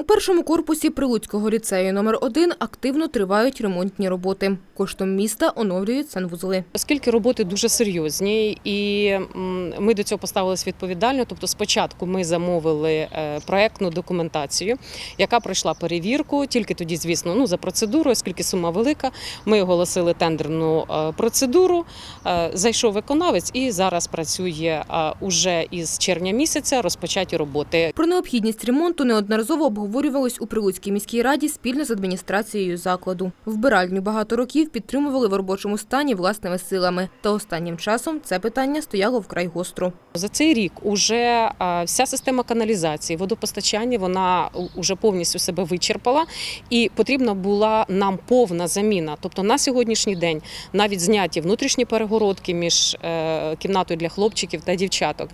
У першому корпусі Прилуцького ліцею номер 1 активно тривають ремонтні роботи. Коштом міста оновлюють санвузли. Оскільки роботи дуже серйозні, і ми до цього поставилися відповідально. Тобто, спочатку ми замовили е, проектну документацію, яка пройшла перевірку. Тільки тоді, звісно, ну за процедурою, оскільки сума велика, ми оголосили тендерну е, процедуру. е, Зайшов виконавець і зараз працює уже із червня місяця розпочаті роботи. Про необхідність ремонту неодноразово обговорювалось у Прилуцькій міській раді спільно з адміністрацією закладу. Вбиральню багато років підтримували в робочому стані власними силами. Та останнім часом це питання стояло вкрай гостро. За цей рік уже е, вся система каналізації, водопостачання вона вже повністю себе вичерпала, і потрібна була нам повна заміна. Тобто на сьогоднішній день навіть зняті внутрішні перегородки між е, кімнатою для хлопчиків та дівчаток.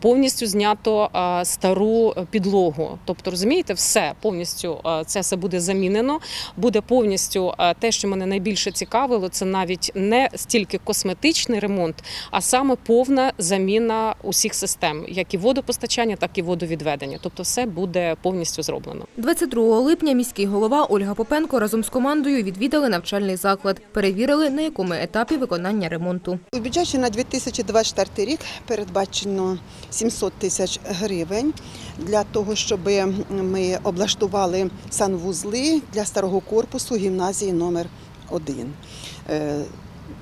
Повністю знято е, стару підлогу. Тобто, розумієте, все повністю е, це все буде замінено. Буде повністю е, те, що мене найбільше цікавило, це навіть не стільки косметичний ремонт, а саме повна заміна усіх систем, як і водопостачання, так і водовідведення. Тобто, все буде повністю зроблено. 22 липня міський голова Ольга Попенко разом з командою відвідали навчальний заклад, перевірили, на якому етапі виконання ремонту. У бюджеті на 2024 рік передбачено 700 тисяч гривень для того, щоб ми облаштували санвузли для старого корпусу гімназії номер 1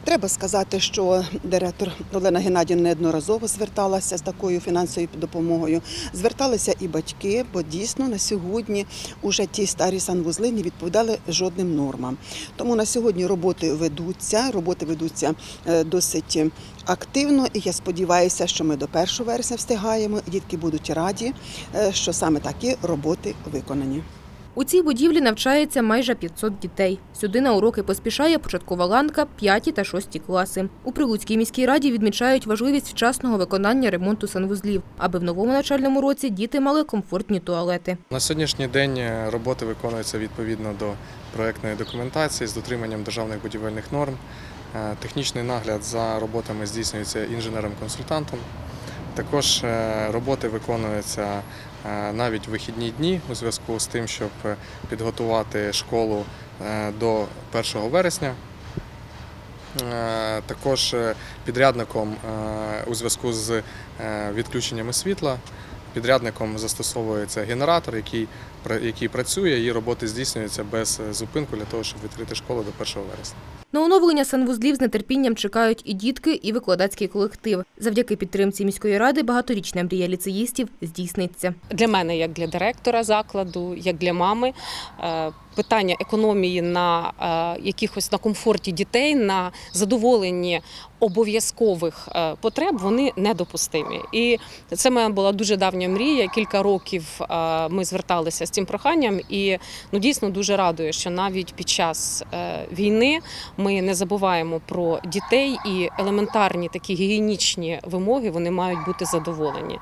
Треба сказати, що директор Олена Геннадівна неодноразово зверталася з такою фінансовою допомогою. Зверталися і батьки, бо дійсно на сьогодні уже ті старі санвузли не відповідали жодним нормам. Тому на сьогодні роботи ведуться, роботи ведуться е, досить активно, і я сподіваюся, що ми до 1 вересня встигаємо. Дітки будуть раді, е, що саме такі роботи виконані. У цій будівлі навчається майже 500 дітей. Сюди на уроки поспішає початкова ланка, 5 та 6 класи. У Прилуцькій міській раді відмічають важливість вчасного виконання ремонту санвузлів, аби в новому навчальному році діти мали комфортні туалети. На сьогоднішній день е, роботи виконуються відповідно до проектної документації з дотриманням державних будівельних норм. Е, Технічний нагляд за роботами здійснюється інженером-консультантом. Також е, роботи виконуються навіть в вихідні дні у зв'язку з тим, щоб е, підготувати школу е, до 1 вересня. Е, Також е, підрядником е, у зв'язку з е, відключеннями світла підрядником застосовується генератор, який, який працює, і роботи здійснюються без е, зупинку для того, щоб відкрити школу до 1 вересня. На оновлення санвузлів з нетерпінням чекають і дітки, і викладацький колектив. Завдяки підтримці міської ради багаторічна мрія ліцеїстів здійсниться. Для мене, як для директора закладу, як для мами, е, питання економії на е, якихось на комфорті дітей, на задоволенні обов'язкових е, потреб, вони недопустимі. І це моя була дуже давня мрія. Кілька років ми зверталися з цим проханням, і ну дійсно дуже радує, що навіть під час війни ми не забуваємо про дітей і елементарні такі гігієнічні вимоги вони мають бути задоволені.